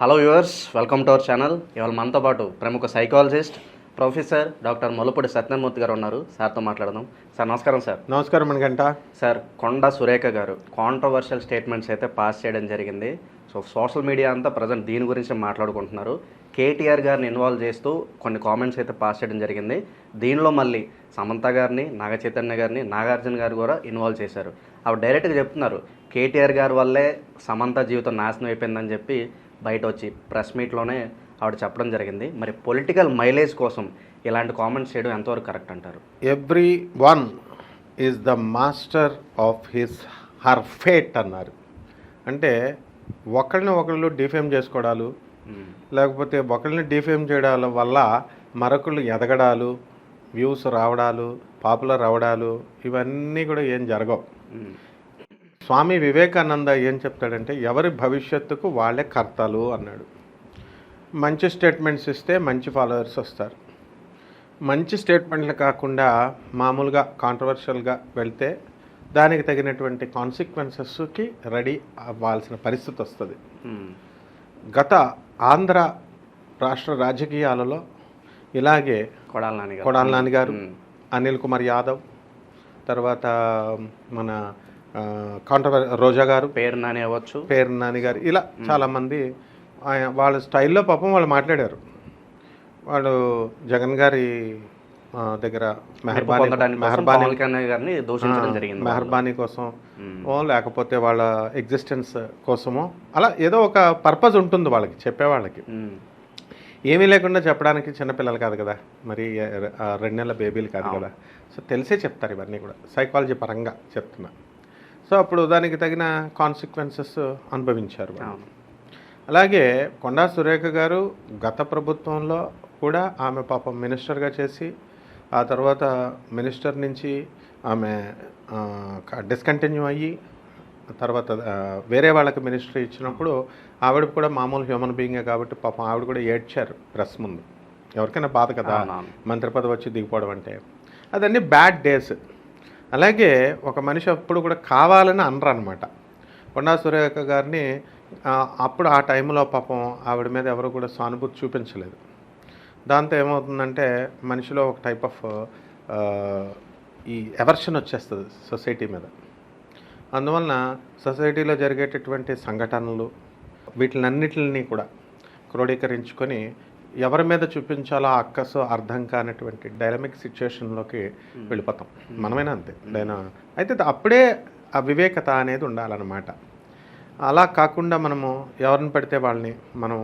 Hello viewers welcome to our channel ఇవాళ మనతో పాటు ప్రముఖ psychologist professor doctor Molapudi Satyamurthy garu ఉన్నారు. సార్తో మాట్లాడదాం. సార్ నమస్కారం సార్ నమస్కారం మణిగంట సార్ కొండ సురేఖ గారు కాంట్రవర్షియల్ స్టేట్మెంట్స్ అయితే పాస్ చేయడం జరిగింది. సో సోషల్ మీడియా అంతా ప్రజెంట్ దీని గురించి మాట్లాడుకుంటున్నారు. కేటీఆర్ గారిని ఇన్వాల్వ్ చేస్తూ కొన్ని కామెంట్స్ అయితే పాస్ చేయడం జరిగింది. దీనిలో మళ్ళీ సమంత గారిని నాగ చైతన్య గారిని నాగార్జున గారు కూడా ఇన్వాల్వ్ చేశారు. అవి డైరెక్ట్గా చెప్తున్నారు. కేటీఆర్ గారి వల్లే సమంత జీవితం నాశనం అయిపోయిందని చెప్పి బయట వచ్చి ప్రెస్ మీట్లోనే ఆవిడ చెప్పడం జరిగింది మరి పొలిటికల్ మైలేజ్ కోసం ఇలాంటి కామెంట్స్ చేయడం ఎంతవరకు కరెక్ట్ అంటారు everyone is the master of his her fate అన్నారు అంటే ఒకరిని ఒకళ్ళు డిఫేమ్ చేసుకోవడాలు. లేకపోతే ఒకరిని డిఫేమ్ చేయడాల వల్ల మరొకళ్ళు ఎదగడాలు వ్యూస్ రావడాలు పాపులర్ అవడాలు ఇవన్నీ కూడా ఏం జరగవు. స్వామి వివేకానంద ఏం చెప్తాడంటే ఎవరి భవిష్యత్తుకు వాళ్ళే కర్తలు అన్నాడు మంచి స్టేట్మెంట్స్ ఇస్తే మంచి ఫాలోవర్స్ వస్తారు మంచి స్టేట్మెంట్లు కాకుండా మామూలుగా కాంట్రవర్షియల్గా వెళ్తే దానికి తగినటువంటి కాన్సిక్వెన్సెస్కి రెడీ అవ్వాల్సిన పరిస్థితి వస్తుంది. గత ఆంధ్ర రాష్ట్ర రాజకీయాలలో ఇలాగే కొడాల నాని కొడాల నాని గారు. అనిల్ కుమార్ యాదవ్ తర్వాత మన కాంట్రవర్ రోజా గారు. పేరు నాని అవ్వచ్చు. పేరు నాని గారు. ఇలా చాలామంది ఆయన వాళ్ళ స్టైల్లో పాపం వాళ్ళు మాట్లాడారు. వాళ్ళు జగన్ గారి దగ్గర మెహర్బానీ మెహర్బానీ దూషించడం జరిగింది. మెహర్బానీ కోసం లేకపోతే వాళ్ళ ఎగ్జిస్టెన్స్ కోసమో. అలా ఏదో ఒక పర్పస్ ఉంటుంది వాళ్ళకి చెప్పే వాళ్ళకి. మ్మ్. ఏమీ లేకుండా చెప్పడానికి చిన్నపిల్లలు కాదు కదా. మరి రెండు నెలల బేబీలు కాదు కదా. సో తెలిసే చెప్తారు ఇవన్నీ కూడా. సైకాలజీ పరంగా చెప్తున్నా. సో అప్పుడు దానికి తగిన కాన్సిక్వెన్సెస్ అనుభవించారు. అలాగే కొండా సురేఖ గారు గత ప్రభుత్వంలో కూడా ఆమె పాపం మినిస్టర్గా చేసి ఆ తర్వాత మినిస్టర్ నుంచి ఆమె డిస్కంటిన్యూ అయ్యి తర్వాత వేరే వాళ్ళకి మినిస్ట్రీ ఇచ్చినప్పుడు ఆవిడ కూడా మామూలు హ్యూమన్ బీయింగే కాబట్టి పాపం ఆవిడ కూడా ఏడ్చారు ప్రెస్ ముందు. ఎవరికైనా బాధ కదా. మంత్రి పదవి వచ్చి దిగిపోవడం అంటే. అదన్నీ బ్యాడ్ డేస్ అలాగే ఒక మనిషి అప్పుడు కూడా కావాలని అనరు అనమాట కొండా సురేఖ గారిని అప్పుడు ఆ టైంలో పాపం ఆవిడ మీద ఎవరు కూడా సానుభూతి చూపించలేదు. దాంతో ఏమవుతుందంటే మనిషిలో ఒక టైప్ ఆఫ్ ఈ ఎవర్షన్ వచ్చేస్తుంది సొసైటీ మీద. అందువలన సొసైటీలో జరిగేటటువంటి సంఘటనలు వీటినన్నిటిని కూడా క్రోడీకరించుకొని ఎవరి మీద చూపించాలో ఆ అక్కసు అర్థం కానటువంటి డైనమిక్ సిచ్యుయేషన్లోకి వెళ్ళిపోతాం. మనమైనా అంతే. డైనా అయితే అప్పుడే ఆ వివేకత అనేది ఉండాలన్నమాట. అలా కాకుండా మనము ఎవరిని పెడితే వాళ్ళని మనం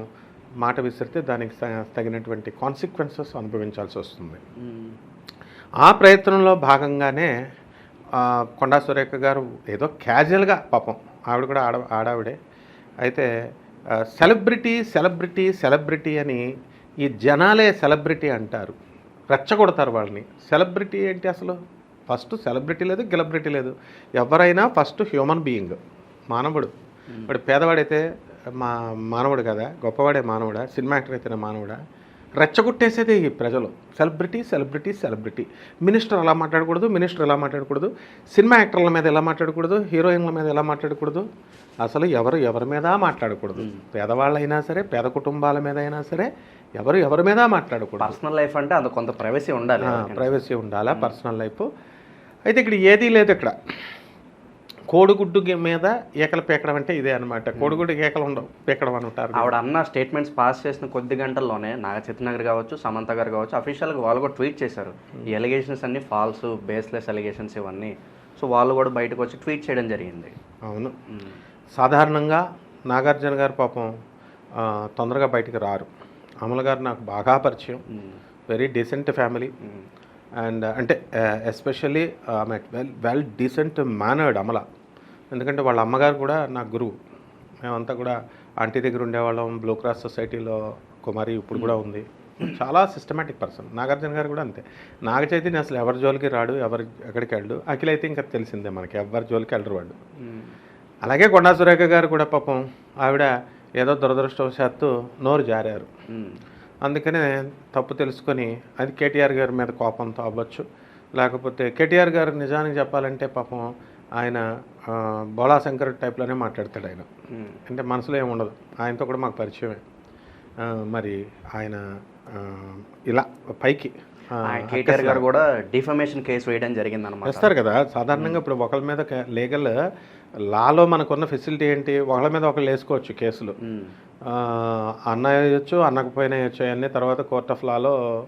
మాట విసిరితే దానికి తగినటువంటి కాన్సిక్వెన్సెస్ అనుభవించాల్సి వస్తుంది. ఆ ప్రయత్నంలో భాగంగానే కొండా సురేఖ గారు ఏదో క్యాజువల్గా పాపం ఆవిడ కూడా ఆడ ఆడావిడే. అయితే సెలబ్రిటీ సెలబ్రిటీ సెలబ్రిటీ అని ఈ జనాలే సెలబ్రిటీ అంటారు. రెచ్చగొడతారు వాళ్ళని. సెలబ్రిటీ ఏంటి అసలు? ఫస్ట్ సెలబ్రిటీ లేదు గెలబ్రిటీ లేదు. ఎవరైనా ఫస్ట్ హ్యూమన్ బీయింగ్ మానవుడు. వాడు పేదవాడైతే మా మానవుడు కదా గొప్పవాడే మానవుడా సినిమా యాక్టర్ అయితేనే మానవుడా? రెచ్చగొట్టేసేది ఈ ప్రజలు. Celebrity celebrity celebrity. మినిస్టర్ ఎలా మాట్లాడకూడదు మినిస్టర్ ఎలా మాట్లాడకూడదు. సినిమా యాక్టర్ల మీద ఎలా మాట్లాడకూడదు హీరోయిన్ల మీద ఎలా మాట్లాడకూడదు? అసలు ఎవరు ఎవరి మీద మాట్లాడకూడదు? పేదవాళ్ళైనా సరే పేద కుటుంబాల మీద అయినా సరే ఎవరు ఎవరి మీద మాట్లాడకూడదు? పర్సనల్ లైఫ్ అంటే అది కొంత ప్రైవసీ ఉండాలి. ప్రైవసీ ఉండాలా పర్సనల్ లైఫ్? అయితే ఇక్కడ ఏదీ లేదు ఇక్కడ. కోడిగుడ్డు మీద ఏకలు పీకడం అంటే ఇదే అనమాట కోడిగుడ్డు ఏకలు ఉండవు పీకడం అంటారు ఆవిడ అన్న స్టేట్మెంట్స్ పాస్ చేసిన కొద్ది గంటల్లోనే నాగ చైతన్య కావచ్చు సమంత గారు కావచ్చు అఫీషియల్గా వాళ్ళు కూడా ట్వీట్ చేశారు. ఈ ఎలిగేషన్స్ అన్ని ఫాల్స్ బేస్లెస్ ఎలిగేషన్స్ ఇవన్నీ. సో వాళ్ళు కూడా బయటకు వచ్చి ట్వీట్ చేయడం జరిగింది. అవును. సాధారణంగా నాగార్జున గారు పాపం తొందరగా బయటికి రారు. అమల గారు నాకు బాగా పరిచయం. Very decent family. అండ్ అంటే ఎస్పెషల్లీ ఆమె well well decent mannered Amala. ఎందుకంటే వాళ్ళ అమ్మగారు కూడా నా గురువు. మేమంతా కూడా ఆంటీ దగ్గర ఉండేవాళ్ళం బ్లూ క్రాస్ సొసైటీలో కుమారి ఇప్పుడు కూడా ఉంది. చాలా సిస్టమేటిక్ పర్సన్ నాగార్జున గారు కూడా అంతే. నాగ చైతన్య అసలు ఎవరి జోలికి రాడు ఎవరి ఎక్కడికి వెళ్ళడు. అఖిల్ అయితే ఇంకా తెలిసిందే మనకి ఎవరి జోలికి వెళ్ళరు వాడు. మ్మ్. అలాగే కొండా సురేఖ గారు కూడా పాపం ఆవిడ ఏదో దురదృష్టవశాత్తు నోరు జారారు. మ్మ్. అందుకనే తప్పు తెలుసుకొని అది కేటీఆర్ గారి మీద కోపంతో అవ్వచ్చు. లేకపోతే కేటీఆర్ గారు నిజానికి చెప్పాలంటే పాపం ఆయన ఆ, బోళాశంకర్ టైప్లోనే మాట్లాడతాడు ఆయన. అంటే మనసులో ఏమి ఉండదు. ఆయనతో కూడా మాకు పరిచయమే. మరి ఆయన ఇలా పైకి కేటీఆర్ గారు కూడా డిఫమేషన్ కేసు వేయడం జరిగింది అనమాట వేస్తారు కదా. సాధారణంగా ఇప్పుడు ఒకళ్ళ మీద లీగల్ లాలో మనకున్న ఫెసిలిటీ ఏంటి? ఒకళ్ళ మీద ఒకళ్ళు వేసుకోవచ్చు కేసులు. అన్న వేయచ్చు అన్నకపోయినా వేయచ్చు అవన్నీ తర్వాత కోర్ట్ ఆఫ్ లాలో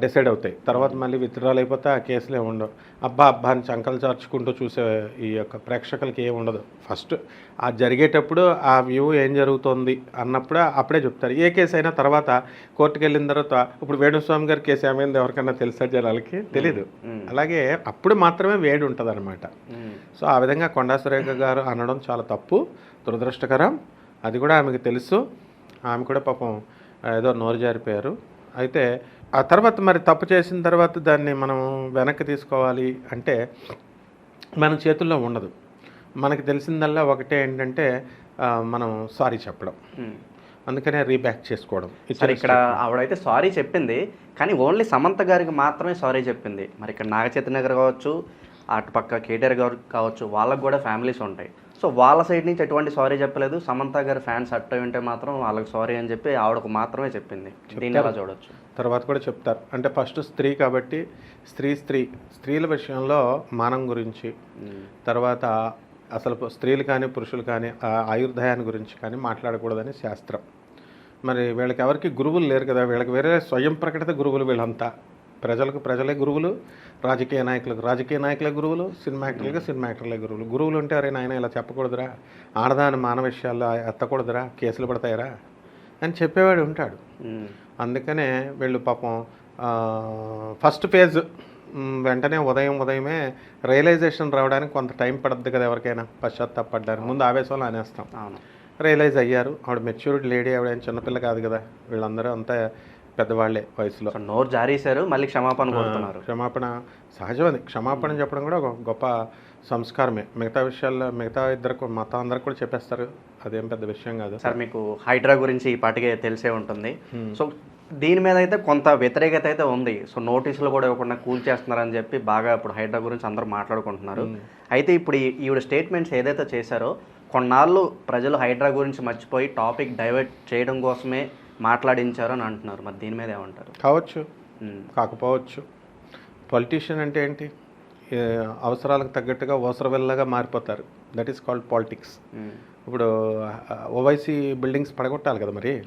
డిసైడ్ అవుతాయి. తర్వాత మళ్ళీ విత్డ్రాల్ అయిపోతే ఆ కేసులు ఏమి ఉండవు. అబ్బా అబ్బా అని చంకలు చార్చుకుంటూ చూసే ఈ యొక్క ప్రేక్షకులకి ఏమి ఉండదు. ఫస్ట్ ఆ జరిగేటప్పుడు ఆ వ్యూ ఏం జరుగుతోంది అన్నప్పుడే అప్పుడే చెప్తారు. ఏ కేసు అయినా తర్వాత కోర్టుకు వెళ్ళిన తర్వాత ఇప్పుడు వేణుస్వామి గారి కేసు ఏమైంది ఎవరికైనా తెలుసా జనాలకి? తెలీదు. అలాగే అప్పుడు మాత్రమే వేడి ఉంటుంది అనమాట సో ఆ విధంగా కొండా సురేఖ గారు అనడం చాలా తప్పు దురదృష్టకరం. అది కూడా ఆమెకు తెలుసు. ఆమె కూడా పాపం ఏదో నోరు జారిపోయారు. అయితే ఆ తర్వాత మరి తప్పు చేసిన తర్వాత దాన్ని మనం వెనక్కి తీసుకోవాలి అంటే మన చేతుల్లో ఉండదు. మనకి తెలిసిందల్లా ఒకటే ఏంటంటే మనం సారీ చెప్పడం. అందుకనే రీబ్యాక్ చేసుకోవడం. సరే ఇక్కడ ఆవిడైతే సారీ చెప్పింది కానీ ఓన్లీ సమంత గారికి మాత్రమే సారీ చెప్పింది. మరి ఇక్కడ నాగ చైతన్య గారు కావచ్చు అటుపక్క కేటీఆర్ గారు కావచ్చు వాళ్ళకు కూడా ఫ్యామిలీస్ ఉంటాయి. సో వాళ్ళ సైడ్ నుంచి ఎటువంటి సారీ చెప్పలేదు. సమంత గారి ఫ్యాన్స్ అట్ట ఉంటే మాత్రం వాళ్ళకి సారీ అని చెప్పి ఆవిడకు మాత్రమే చెప్పింది. దీన్ని ఎలా చూడొచ్చు? తర్వాత కూడా చెప్తారు. అంటే ఫస్ట్ స్త్రీ కాబట్టి స్త్రీ స్త్రీ. స్త్రీల విషయంలో మానం గురించి తర్వాత అసలు స్త్రీలు కానీ పురుషులు కానీ ఆ ఆయుర్దాయాన్ని గురించి కానీ మాట్లాడకూడదని శాస్త్రం. మరి వీళ్ళకి ఎవరికి గురువులు లేరు కదా వీళ్ళకి వేరే స్వయం ప్రకటిత గురువులు వీళ్ళంతా. ప్రజలకు ప్రజలే గురువులు రాజకీయ నాయకులకు రాజకీయ నాయకులే గురువులు సినిమా యాక్టర్లకు సినిమా యాక్టర్లే గురువులు. గురువులు ఉంటే అరే నాయన ఇలా చెప్పకూడదురా. ఆడదాని మానవ విషయాల్లో ఎత్తకూడదురా. కేసులు పడతాయిరా? అని చెప్పేవాడు ఉంటాడు. అందుకనే వీళ్ళు పాపం ఫస్ట్ ఫేజ్ మ్, వెంటనే ఉదయం ఉదయమే రియలైజేషన్ రావడానికి కొంత టైం పడుద్ది కదా ఎవరికైనా పశ్చాత్తాపడ్డానికి ముందు ఆవేశంలో అనేస్తాం. అవును. రియలైజ్ అయ్యారు. ఆవిడ మెచ్యూరిటీ లేడీ ఆవిడ చిన్నపిల్ల కాదు కదా. వీళ్ళందరూ అంతా పెద్దవాళ్ళే వయసులో. నోరు జారీశారు మళ్ళీ క్షమాపణ కోరుతున్నారు. క్షమాపణ సహజం అది. క్షమాపణ చెప్పడం కూడా ఒక గొప్ప సంస్కారమే. మిగతా విషయాల్లో మిగతా ఇద్దరు మొత్తం అందరికి కూడా చెప్పేస్తారు. అదేం పెద్ద విషయం కాదు. సార్ మీకు హైడ్రా గురించి ఈ పాటికే తెలిసే ఉంటుంది. సో దీని మీద అయితే కొంత వ్యతిరేకత అయితే ఉంది. సో నోటీసులు కూడా ఇవ్వకుండా కూల్ చేస్తున్నారని చెప్పి బాగా ఇప్పుడు హైడ్రా గురించి అందరూ మాట్లాడుకుంటున్నారు. అయితే ఇప్పుడు ఈవిడ స్టేట్మెంట్స్ ఏదైతే చేశారో కొన్నాళ్ళు ప్రజలు హైడ్రా గురించి మర్చిపోయి టాపిక్ డైవర్ట్ చేయడం కోసమే మాట్లాడించారు అని అంటున్నారు. మరి దీని మీద ఏమంటారు? కావచ్చు. కాకపోవచ్చు. పొలిటీషియన్ అంటే ఏంటి? అవసరాలకు తగ్గట్టుగా ఓసరవెల్లగా మారిపోతారు. దట్ ఈస్ కాల్డ్ పాలిటిక్స్ ఇప్పుడు ఓవైసీ బిల్డింగ్స్ పడగొట్టాలి కదా మరి?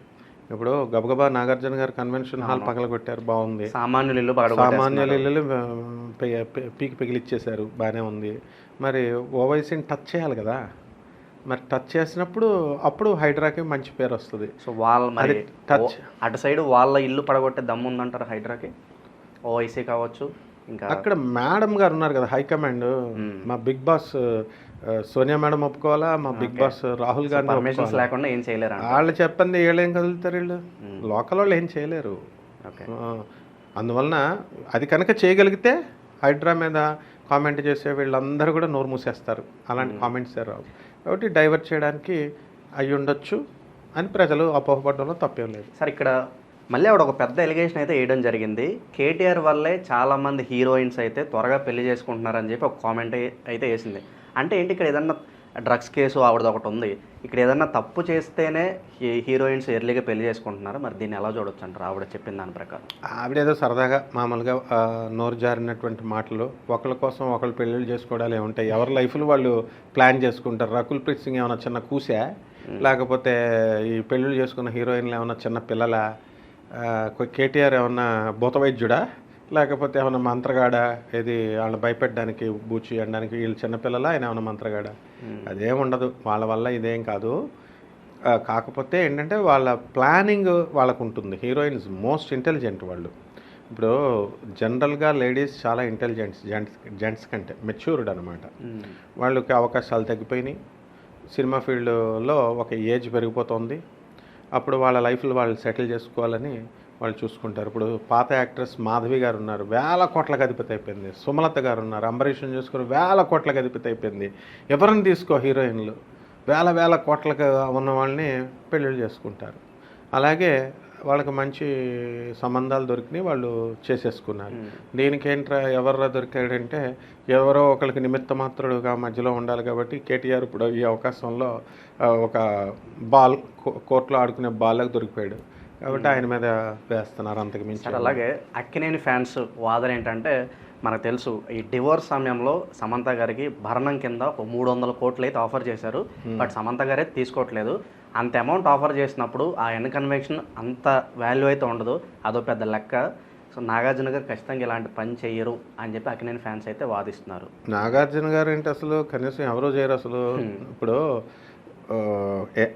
ఇప్పుడు గబగబా నాగార్జున గారు కన్వెన్షన్ హాల్ పగలగొట్టారు బాగుంది సామాన్యులు ఇల్లు. సామాన్యుల పి- పీకి పిగిలిచ్చేశారు బాగానే ఉంది. మరి ఓవైసీని టచ్ చేయాలి కదా? మరి టచ్ చేసినప్పుడు అప్పుడు హైడ్రాకి మంచి పేరు వస్తుంది. సో వాళ్ళ మరి. ఓ- అటు సైడ్ వాళ్ళ ఇల్లు పడగొట్టే దమ్ము ఉందంటారు హైడ్రాకి? ఓఐసీ కావచ్చు. ఇంకా అక్కడ మేడం గారు ఉన్నారు కదా హైకమాండ్ మా బిగ్ బాస్ సోనియా మేడం ఒప్పుకోవాలా? మా బిగ్ బాస్ రాహుల్ గాంధీ? లేకుండా ఏం చేయలేరా? వాళ్ళు చెప్పండి వీళ్ళు ఏం కదులుతారు వీళ్ళు? లోకల్ వాళ్ళు ఏం చేయలేరు. అందువలన అది కనుక చేయగలిగితే హైడ్రా మీద కామెంట్ చేసే వీళ్ళందరూ కూడా నోరు మూసేస్తారు. అలాంటి కామెంట్స్ రావు. కాబట్టి డైవర్ట్ చేయడానికి అయి ఉండొచ్చు అని ప్రజలు అపోహపడడంలో తప్పేం లేదు. సార్ ఇక్కడ మళ్ళీ ఆవిడ ఒక పెద్ద ఎలిగేషన్ అయితే వేయడం జరిగింది. కేటీఆర్ వల్లే చాలా మంది హీరోయిన్స్ అయితే త్వరగా పెళ్ళి చేసుకుంటున్నారని చెప్పి ఒక కామెంట్ అయితే వేసింది. అంటే ఏంటి ఇక్కడ ఏదన్నా డ్రగ్స్ కేసు ఆవిడది ఒకటి ఉంది. ఇక్కడ ఏదన్నా తప్పు చేస్తేనే హీ- హీరోయిన్స్ ఎర్లీగా పెళ్ళి చేసుకుంటున్నారు. మరి దీన్ని ఎలా చూడొచ్చు అంటారు? ఆవిడ చెప్పిన దాని ప్రకారం. ఆవిడేదో సరదాగా మామూలుగా నోరు జారినటువంటి మాటలు ఒకళ్ళ కోసం ఒకళ్ళు పెళ్ళిళ్ళు చేసుకోవడాలు ఏముంటాయి ఎవరి లైఫ్లు వాళ్ళు ప్లాన్ చేసుకుంటారు? రకుల్ ప్రీత్ సింగ్ ఏమైనా చిన్న కూసా? లేకపోతే ఈ పెళ్ళిళ్ళు చేసుకున్న హీరోయిన్లు ఏమైనా చిన్న పిల్లల? కేటీఆర్ ఏమన్నా భూత వైద్యుడా లేకపోతే ఏమైనా మంత్రగాడ? ఏది వాళ్ళని భయపెట్టడానికి బూచి అనడానికి వీళ్ళు చిన్నపిల్లల? ఆయన ఏమైనా మంత్రగాడ? అదేం ఉండదు. వాళ్ళ వల్ల ఇదేం కాదు. కాకపోతే ఏంటంటే వాళ్ళ ప్లానింగ్ వాళ్ళకు ఉంటుంది హీరోయిన్స్ మోస్ట్ ఇంటెలిజెంట్ వాళ్ళు. ఇప్పుడు జనరల్గా లేడీస్ చాలా ఇంటెలిజెంట్స్ జెంట్స్ జెంట్స్ కంటే మెచ్యూర్డ్ అనమాట వాళ్ళకి అవకాశాలు తగ్గిపోయినాయి. సినిమా ఫీల్డ్లో ఒక ఏజ్ పెరిగిపోతుంది. అప్పుడు వాళ్ళ లైఫ్లో వాళ్ళు సెటిల్ చేసుకోవాలని వాళ్ళు చూసుకుంటారు. ఇప్పుడు పాత యాక్ట్రెస్ మాధవి గారు ఉన్నారు వేల కోట్లకు అధిపతి అయిపోయింది. సుమలత గారు ఉన్నారు అంబరీషన్ చూసుకుని వేల కోట్లకు అధిపతి అయిపోయింది. ఎవరిని తీసుకో హీరోయిన్లు? వేల వేల కోట్లకు ఉన్న వాళ్ళని పెళ్ళిళ్ళు చేసుకుంటారు. అలాగే వాళ్ళకి మంచి సంబంధాలు దొరికినాయి వాళ్ళు చేసేసుకున్నారు. దీనికి ఏంట్రా ఎవర్రా దొరికాడంటే ఎవరో ఒకరికి నిమిత్త మాత్రుడుగా మధ్యలో ఉండాలి కాబట్టి కేటీఆర్ ఇప్పుడు ఈ అవకాశంలో ఒక బాల్ కో- కోర్టులో ఆడుకునే బాల్లకు దొరికిపోయాడు. కాబట్టి ఆయన మీద వేస్తున్నారు అంతకు మించి. అలాగే అక్కినేని ఫ్యాన్స్ వాదన ఏంటంటే మనకు తెలుసు ఈ డివోర్స్ సమయంలో సమంత గారికి భరణం కింద ఒక మూడు వందల కోట్లు అయితే ఆఫర్ చేశారు. బట్ సమంత గారే తీసుకోవట్లేదు. అంత అమౌంట్ ఆఫర్ చేసినప్పుడు ఆ ఎన్ కన్వెక్షన్ అంత వాల్యూ అయితే ఉండదు. అదో పెద్ద లెక్క. సో నాగార్జున గారు ఖచ్చితంగా ఇలాంటి పని చెయ్యరు అని చెప్పి అక్కినేని ఫ్యాన్స్ అయితే వాదిస్తున్నారు. నాగార్జున గారు ఏంటి అసలు? కనీసం ఎవరో చేయరు అసలు. ఇప్పుడు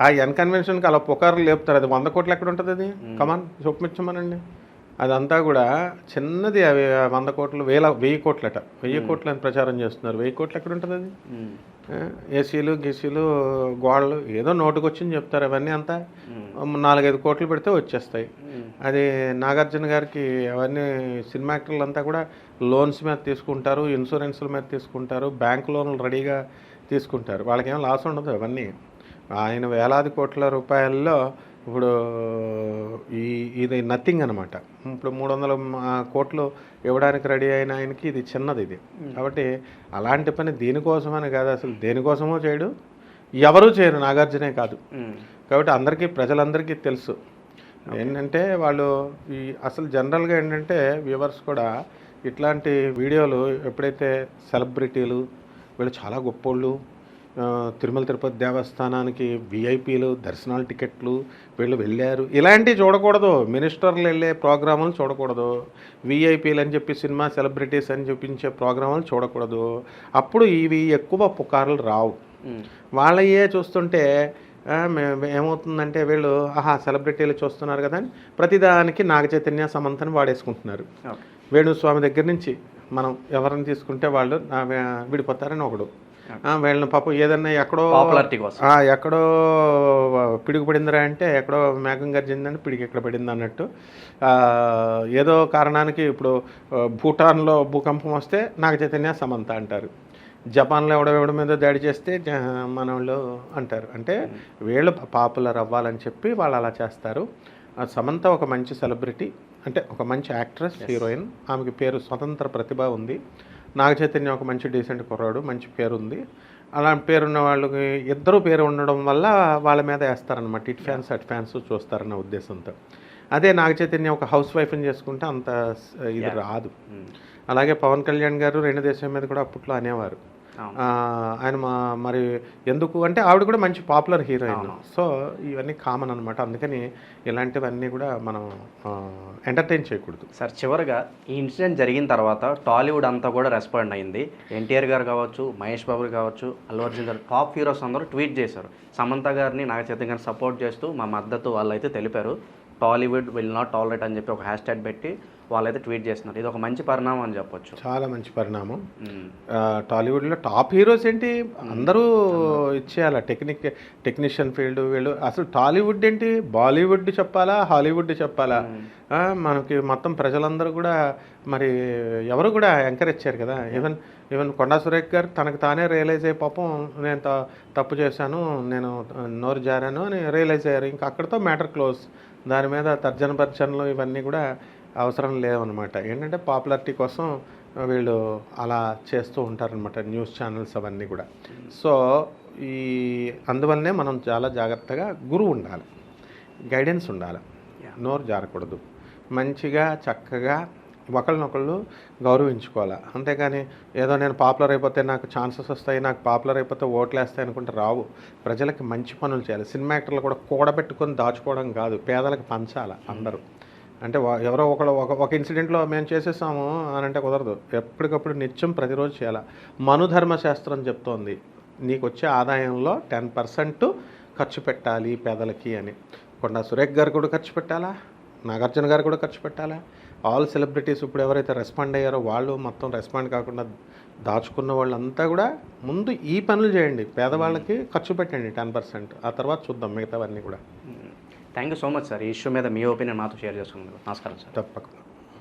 ఆ, ఎన్ కన్వెన్షన్కి అలా పుకార్లు లేపుతారు. అది వంద కోట్లు ఎక్కడ ఉంటుంది అది? కమాన్ చూపించమనండి. అదంతా కూడా చిన్నది అవి వంద కోట్లు వేల వెయ్యి కోట్లట. వెయ్యి కోట్లు అని ప్రచారం చేస్తున్నారు. వెయ్యి కోట్లు ఎక్కడ ఉంటుంది అది? ఏసీలు గీసీలు గోడలు ఏదో నోటుకొచ్చింది చెప్తారు అవన్నీ అంతా. నాలుగైదు కోట్లు పెడితే వచ్చేస్తాయి. అది నాగార్జున గారికి అవన్నీ సినిమా యాక్టర్లు అంతా కూడా లోన్స్ మీద తీసుకుంటారు ఇన్సూరెన్స్ల మీద తీసుకుంటారు బ్యాంక్ లోన్లు రెడీగా తీసుకుంటారు. వాళ్ళకేం లాస్ ఉండదు అవన్నీ. ఆయన వేలాది కోట్ల రూపాయల్లో ఇప్పుడు ఈ ఇది నథింగ్ అనమాట ఇప్పుడు మూడు వందల కోట్లు ఇవ్వడానికి రెడీ అయిన ఆయనకి ఇది చిన్నది ఇది. కాబట్టి అలాంటి పని దీనికోసమని కాదు అసలు దేనికోసమో చేయడు ఎవరూ చేయరు నాగార్జునే కాదు. కాబట్టి అందరికీ ప్రజలందరికీ తెలుసు. ఏంటంటే వాళ్ళు ఈ అసలు జనరల్గా ఏంటంటే వ్యూవర్స్ కూడా ఇట్లాంటి వీడియోలు ఎప్పుడైతే సెలబ్రిటీలు వీళ్ళు చాలా గొప్పోళ్ళు తిరుమల తిరుపతి దేవస్థానానికి విఐపీలు దర్శనాల టికెట్లు వీళ్ళు వెళ్ళారు. ఇలాంటివి చూడకూడదు. మినిస్టర్లు వెళ్ళే ప్రోగ్రాములు చూడకూడదు. విఐపీలు అని చెప్పి సినిమా సెలబ్రిటీస్ అని చూపించే ప్రోగ్రాములు చూడకూడదు. అప్పుడు ఇవి ఎక్కువ పుకార్లు రావు. మ్మ్. వాళ్ళయే చూస్తుంటే ఏమవుతుందంటే వీళ్ళు ఆహా సెలబ్రిటీలు చూస్తున్నారు కదా అని ప్రతిదానికి నాగ చైతన్య సమంతని వాడేసుకుంటున్నారు. వేణుస్వామి దగ్గర నుంచి మనం ఎవరిని తీసుకుంటే వాళ్ళు విడిపోతారని ఒకడు. వీళ్ళని పాపం ఏదన్నా ఎక్కడో పాపులారిటీ కోసం. ఆ, ఎక్కడో పిడుగు పడిందిరా అంటే ఎక్కడో మేఘం గర్జిందని పిడికి ఎక్కడ పడింది అన్నట్టు. ఏదో కారణానికి ఇప్పుడు భూటాన్లో భూకంపం వస్తే నాగ చైతన్య సమంత అంటారు. జపాన్లో ఎవడెవడి మీద దాడి చేస్తే మన వాళ్ళు అంటారు. అంటే వీళ్ళు పాపులర్ అవ్వాలని చెప్పి వాళ్ళు అలా చేస్తారు. సమంత ఒక మంచి సెలబ్రిటీ అంటే ఒక మంచి యాక్ట్రెస్ హీరోయిన్. ఆమెకి పేరు స్వతంత్ర ప్రతిభ ఉంది. నాగ చైతన్య ఒక మంచి డీసెంట్ కుర్రాడు మంచి పేరు ఉంది అలాంటి పేరున్న వాళ్ళకి ఇద్దరు పేరు ఉండడం వల్ల వాళ్ళ మీద వేస్తారనమాట ఇట్ ఫ్యాన్స్ అట్ ఫ్యాన్స్ చూస్తారన్న ఉద్దేశంతో. అదే నాగ చైతన్య ఒక హౌస్ వైఫ్ని చేసుకుంటే అంత ఇది రాదు. మ్మ్. అలాగే పవన్ కళ్యాణ్ గారు రెండు దేశం మీద కూడా అప్పట్లో అనేవారు. ఆయన మా మరి ఎందుకు అంటే ఆవిడ కూడా మంచి పాపులర్ హీరోయిన్. సో ఇవన్నీ కామన్ అనమాట అందుకని ఇలాంటివన్నీ కూడా మనం ఎంటర్టైన్ చేయకూడదు. సార్ చివరిగా ఈ ఇన్సిడెంట్ జరిగిన తర్వాత టాలీవుడ్ అంతా కూడా రెస్పాండ్ అయింది. ఎన్టీఆర్ గారు కావచ్చు మహేష్ బాబు కావచ్చు అల్లు అర్జున్ గారు టాప్ హీరోస్ అందరూ ట్వీట్ చేశారు. సమంత గారిని నాగ చైతన్య గారిని సపోర్ట్ చేస్తూ మా మద్దతు వాళ్ళైతే తెలిపారు. టాలీవుడ్ విల్ నాట్ టాలరేట్ అని చెప్పి ఒక హ్యాష్ ట్యాగ్ పెట్టి వాళ్ళైతే ట్వీట్ చేస్తున్నారు. ఇది ఒక మంచి పరిణామం అని చెప్పొచ్చు. చాలా మంచి పరిణామం. టాలీవుడ్లో టాప్ హీరోస్ ఏంటి? అందరూ ఇచ్చేయాల? టెక్నిక్ టెక్నీషియన్ ఫీల్డ్ వీళ్ళు. అసలు టాలీవుడ్ ఏంటి? బాలీవుడ్ చెప్పాలా? హాలీవుడ్ చెప్పాలా? మనకి మొత్తం ప్రజలందరూ కూడా మరి ఎవరు కూడా ఎంకరేజ్ చేయరు కదా? ఈవెన్ ఈవెన్ కొండా సురేఖ్ గారు తనకు తానే రియలైజ్ అయ్యి పాపం నేను తప్పు చేశాను నేను నోరు జారాను అని రియలైజ్ అయ్యారు. ఇంకా అక్కడితో మ్యాటర్ క్లోజ్ దాని మీద తర్జన భర్జనలు ఇవన్నీ కూడా అవసరం లేవన్నమాట ఏంటంటే పాపులారిటీ కోసం వీళ్ళు అలా చేస్తూ ఉంటారనమాట న్యూస్ ఛానల్స్ అవన్నీ కూడా. సో ఈ అందువల్లనే మనం చాలా జాగ్రత్తగా గురువు ఉండాలి. గైడెన్స్ ఉండాలి. నోరు జారకూడదు. మంచిగా చక్కగా ఒకళ్ళనొకళ్ళు గౌరవించుకోవాలి. అంతేగాని ఏదో నేను పాపులర్ అయిపోతే నాకు ఛాన్సెస్ వస్తాయి నాకు పాపులర్ అయిపోతే ఓట్లు వేస్తాయి అనుకుంటే రావు. ప్రజలకి మంచి పనులు చేయాలి. సినిమా యాక్టర్లు కూడా కూడబెట్టుకొని దాచుకోవడం కాదు పేదలకు పంచాలి అందరూ. అంటే ఎవరో ఒకళ్ళు ఒక ఒక ఇన్సిడెంట్లో మేము చేసేసాము అని అంటే కుదరదు. ఎప్పటికప్పుడు నిత్యం ప్రతిరోజు చేయాలి. మనుధర్మ శాస్త్రం చెప్తోంది. నీకు వచ్చే ఆదాయంలో టెన్ పర్సెంట్ ఖర్చు పెట్టాలి పేదలకి అని. కొండా సురేఖ్ గారు కూడా ఖర్చు పెట్టాలా? నాగార్జున గారు కూడా ఖర్చు పెట్టాలా? ఆల్ సెలబ్రిటీస్ ఇప్పుడు ఎవరైతే రెస్పాండ్ అయ్యారో వాళ్ళు మొత్తం రెస్పాండ్ కాకుండా దాచుకున్న వాళ్ళంతా కూడా ముందు ఈ పనులు చేయండి. పేదవాళ్ళకి ఖర్చు పెట్టండి టెన్ పర్సెంట్. ఆ తర్వాత చూద్దాం మిగతావన్నీ కూడా. Thank you so much sir. ఈ ఇష్యూ మీద మీ ఒపీనియన్ మాతో షేర్ చేసుకున్నందుకు. నమస్కారం సార్. తప్పకుండా.